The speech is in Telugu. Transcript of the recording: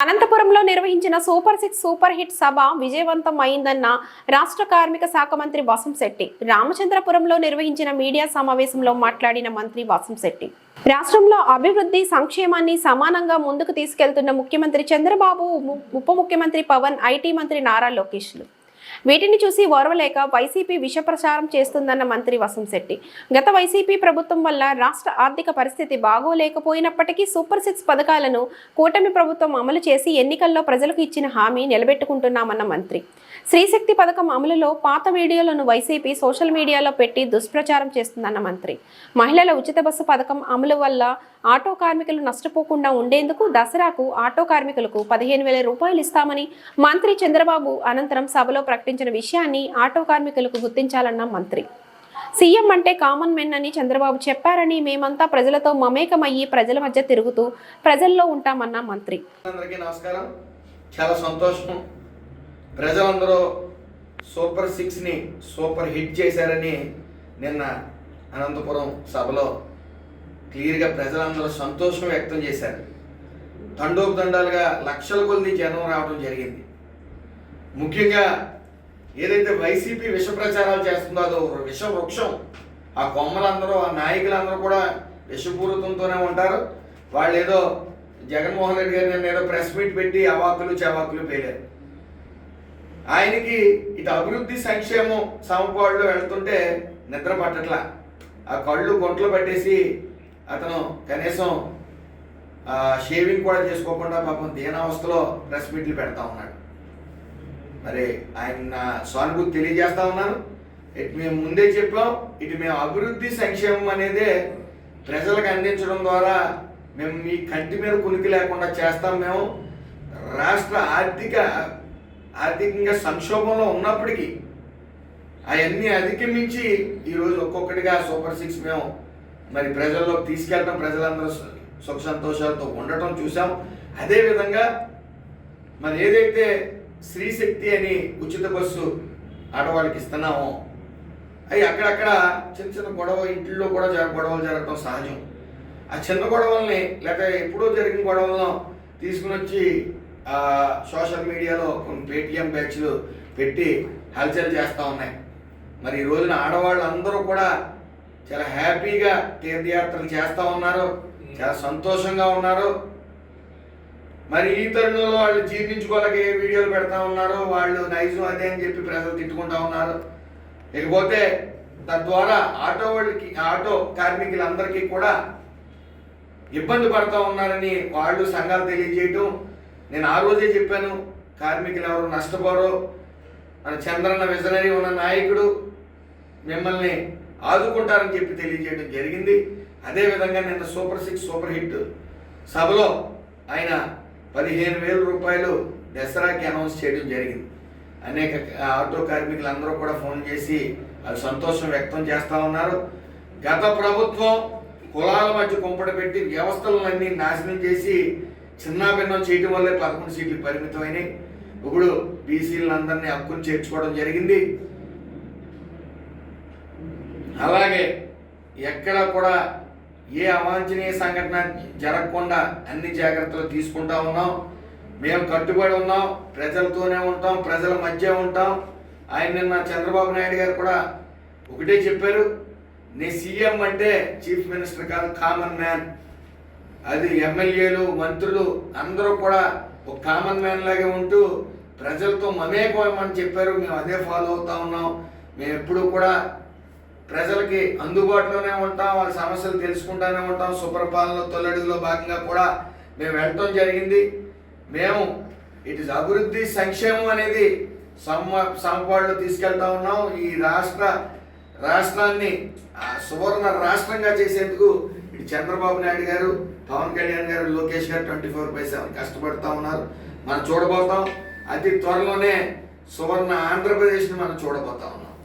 అనంతపురంలో నిర్వహించిన సూపర్ సిక్స్ సూపర్ హిట్ సభ విజయవంతం అయిందన్న రాష్ట్ర కార్మిక శాఖ మంత్రి వాసంశెట్టి రామచంద్రపురంలో నిర్వహించిన మీడియా సమావేశంలో మాట్లాడిన మంత్రి వాసంశెట్టి రాష్ట్రంలో అభివృద్ధి సంక్షేమాన్ని సమానంగా ముందుకు తీసుకెళ్తున్న ముఖ్యమంత్రి చంద్రబాబు ఉప ముఖ్యమంత్రి పవన్ ఐటీ మంత్రి నారా లోకేష్లు. వీటిని చూసి ఓర్వలేక వైసీపీ విష ప్రచారం చేస్తుందన్న మంత్రి వసంశెట్టి గత వైసీపీ ప్రభుత్వం వల్ల రాష్ట్ర ఆర్థిక పరిస్థితి బాగోలేకపోయినప్పటికీ సూపర్ సిక్స్ పథకాలను కూటమి ప్రభుత్వం అమలు చేసి ఎన్నికల్లో ప్రజలకు ఇచ్చిన హామీ నిలబెట్టుకుంటున్నామన్న మంత్రి. శ్రీశక్తి పథకం అమలులో పాత వీడియోలను వైసీపీ సోషల్ మీడియాలో పెట్టి దుష్ప్రచారం చేస్తుందన్న మంత్రి. మహిళల ఉచిత బస్సు పథకం అమలు వల్ల ఆటో కార్మికులు నష్టపోకుండా ఉండేందుకు దసరాకు ఆటో కార్మికులకు పదిహేను వేల రూపాయలు ఇస్తామని మంత్రి చంద్రబాబు అనంతరం సభలో ప్రకటించిన విషయాన్ని ఆటో కార్మికులకు గుర్తించాలన్న మంత్రి. సీఎం అంటే కామన్ మెన్ అని చంద్రబాబు చెప్పారని మేమంతా ప్రజలతో మమేకమయ్యి ప్రజల మధ్య తిరుగుతూ ప్రజల్లో ఉంటామన్న మంత్రి. అందరికీ నమస్కారం. చాలా సంతోషం. ప్రజలందరూ సూపర్ సిక్స్ని సూపర్ హిట్ చేశారని నిన్న అనంతపురం సభలో క్లియర్గా ప్రజలందరూ సంతోషం వ్యక్తం చేశారు. దండోపదండాలుగా లక్షల కొద్ది జనం రావడం జరిగింది. ముఖ్యంగా ఏదైతే వైసీపీ విష ప్రచారాలు చేస్తుందో అదో విష వృక్షం ఆ కొమ్మలందరూ ఆ నాయకులందరూ కూడా విషపూరితంతోనే ఉంటారు. వాళ్ళు ఏదో జగన్మోహన్ రెడ్డి గారు నేను ఏదో ప్రెస్ మీట్ పెట్టి అవాకులు చవాకులు పేలారు. ఆయనకి ఇటు అభివృద్ధి సంక్షేమం సమపాళ్ళు వెళ్తుంటే నిద్ర పట్టట్లా. ఆ కళ్ళు గుంటలు పట్టేసి అతను కనీసం షేవింగ్ కూడా చేసుకోకుండా పాపం దీనావస్థలో ప్రెస్ మీట్లు పెడతా ఉన్నాడు. మరి ఆయన సానుభూతి తెలియజేస్తా ఉన్నాను ఇటు మేము ముందే చెప్పాం ఇటు మేము అభివృద్ధి సంక్షేమం అనేదే ప్రజలకు అందించడం ద్వారా మేము మీ కంటి మీద కునికి లేకుండా చేస్తాం మేము. రాష్ట్ర ఆర్థిక ఆర్థికంగా సంక్షోభంలో ఉన్నప్పటికీ అవన్నీ అధిగమించి ఈరోజు ఒక్కొక్కటిగా సూపర్ సిక్స్ మేము మరి ప్రజల్లోకి తీసుకెళ్ళటం ప్రజలందరూ సుఖ సంతోషాలతో ఉండటం చూసాం. అదేవిధంగా మరి ఏదైతే స్త్రీశక్తి అని ఉచిత బస్సు ఆడవాళ్ళకి ఇస్తున్నామో. అవి అక్కడక్కడ చిన్న చిన్న గొడవ ఇంట్లో కూడా గొడవలు జరగడం సహజం. ఆ చిన్న గొడవల్ని లేక ఎప్పుడో జరిగిన గొడవలను తీసుకుని వచ్చి ఆ, సోషల్ మీడియాలో కొన్ని పేటిఎం బ్యాచ్లు పెట్టి హల్చల్ చేస్తూ ఉన్నాయి. మరి ఈ రోజున ఆడవాళ్ళు అందరూ కూడా చాలా హ్యాపీగా తీర్థయాత్రలు చేస్తూ ఉన్నారు. చాలా సంతోషంగా ఉన్నారు. మరి ఈ తరుణంలో వాళ్ళు జీర్ణించుకోలేక ఏ వీడియోలు పెడతా ఉన్నారు వాళ్ళు నైజం అదే అని చెప్పి ప్రజలు తిట్టుకుంటా ఉన్నారు. ఇకపోతే తద్వారా ఆటో వాళ్ళకి ఆటో కార్మికులందరికీ కూడా ఇబ్బంది పడతా ఉన్నారని వాళ్ళు సంఘాలు తెలియజేయటం. నేను ఆ రోజే చెప్పాను కార్మికులు ఎవరు నష్టపోరు. మన చంద్రన్న విజనరీ ఉన్న నాయకుడు మిమ్మల్ని ఆదుకుంటారని చెప్పి తెలియజేయడం జరిగింది. అదేవిధంగా నిన్న సూపర్ సిక్స్ సూపర్ హిట్ సభలో ఆయన పదిహేను వేల రూపాయలు దసరాకి అనౌన్స్ చేయడం జరిగింది. అనేక ఆటో కార్మికులందరూ కూడా ఫోన్ చేసి వాళ్ళు సంతోషం వ్యక్తం చేస్తూ ఉన్నారు. గత ప్రభుత్వం కులాల మధ్య కుంపట పెట్టి వ్యవస్థలన్నీ నాశనం చేసి చిన్నాభిన్నం చేయడం వల్లే పదకొండు సీట్లు పరిమితమైనవి ఇప్పుడు బీసీలందరినీ హక్కును చేర్చుకోవడం జరిగింది. అలాగే ఎక్కడ కూడా ఏ అవాంఛనీయ సంఘటన జరగకుండా అన్ని జాగ్రత్తలు తీసుకుంటా ఉన్నాం. మేము కట్టుబడి ఉన్నాం ప్రజలతోనే ఉంటాం ప్రజల మధ్య ఉంటాం. ఆయన నిన్న చంద్రబాబు నాయుడు గారు కూడా ఒకటే చెప్పారు నీ సీఎం అంటే చీఫ్ మినిస్టర్ కాదు కామన్ మ్యాన్. అది ఎమ్మెల్యేలు మంత్రులు అందరూ కూడా ఒక కామన్ మ్యాన్ లాగే ఉంటూ ప్రజలతో మమేకమని చెప్పారు. మేము అదే ఫాలో అవుతా ఉన్నాం. మేము ఎప్పుడు కూడా ప్రజలకి అందుబాటులోనే ఉంటాం వాళ్ళ సమస్యలు తెలుసుకుంటానే ఉంటాం. సుపరిపాలనలో తొలడుగులో భాగంగా కూడా మేము వెళ్ళటం జరిగింది. మేము ఇటు అభివృద్ధి సంక్షేమం అనేది సమ సమపాడులో తీసుకెళ్తా ఉన్నాం. ఈ రాష్ట్ర రాష్ట్రాన్ని ఆ, సువర్ణ రాష్ట్రంగా చేసేందుకు ఇటు చంద్రబాబు నాయుడు గారు పవన్ కళ్యాణ్ గారు లోకేష్ గారు ట్వంటీ ఫోర్ బై సెవెన్ కష్టపడుతూ ఉన్నారు. మనం చూడబోతాం. అతి త్వరలోనే సువర్ణ ఆంధ్రప్రదేశ్ని మనం చూడబోతా ఉన్నాం.